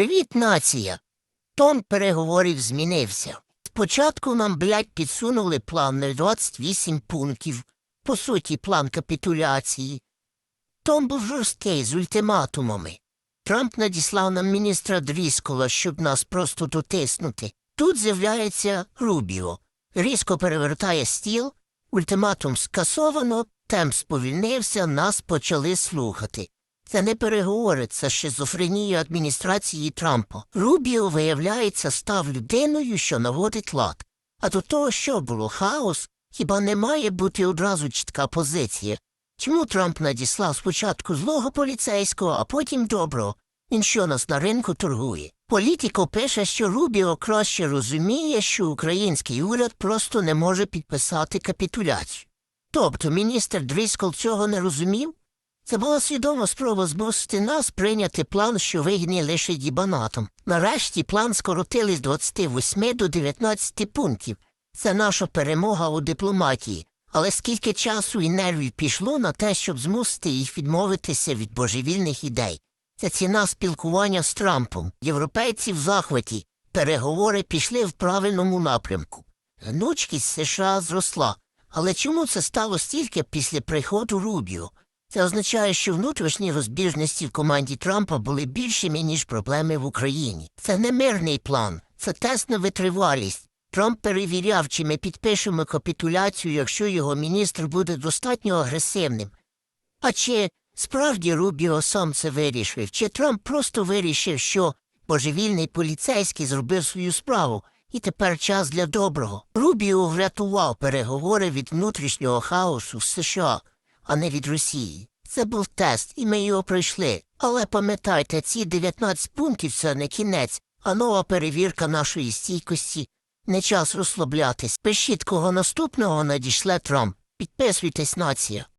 Привіт, нація. Тон переговорів змінився. Спочатку нам, блядь, підсунули план на 28 пунктів, по суті, план капітуляції. Тон був жорсткий з ультиматумами. Трамп надіслав нам міністра Дріскола, щоб нас просто дотиснути. Тут з'являється Рубіо. Різко перевертає стіл, ультиматум скасовано, темп сповільнився, нас почали слухати. Це не переговори, це шизофренія адміністрації Трампа. Рубіо, виявляється, став людиною, що наводить лад. А до того, що було хаос, хіба не має бути одразу чітка позиція? Чому Трамп надіслав спочатку злого поліцейського, а потім доброго? Він що нас на ринку торгує? Політико пише, що Рубіо краще розуміє, що український уряд просто не може підписати капітуляцію. Тобто міністр Дріскол цього не розумів? Це була свідома спроба змусити нас прийняти план, що вигідний лише дібанатом. Нарешті план скоротили з 28 до 19 пунктів. Це наша перемога у дипломатії. Але скільки часу і нервів пішло на те, щоб змусити їх відмовитися від божевільних ідей. Це ціна спілкування з Трампом. Європейці в захваті. Переговори пішли в правильному напрямку. Гнучкість США зросла. Але чому це сталося тільки після приходу Рубіо? Це означає, що внутрішні розбіжності в команді Трампа були більшими, ніж проблеми в Україні. Це не мирний план, це тест на витривалість. Трамп перевіряв, чи ми підпишемо капітуляцію, якщо його міністр буде достатньо агресивним. А чи справді Рубіо сам це вирішив, чи Трамп просто вирішив, що божевільний поліцейський зробив свою справу, і тепер час для доброго. Рубіо врятував переговори від внутрішнього хаосу в США а не від Росії. Це був тест, і ми його пройшли. Але пам'ятайте, ці 19 пунктів це не кінець, а нова перевірка нашої стійкості. Не час розслаблятись. Пишіть, кого наступного надійшле Трамп. Підписуйтесь, нація.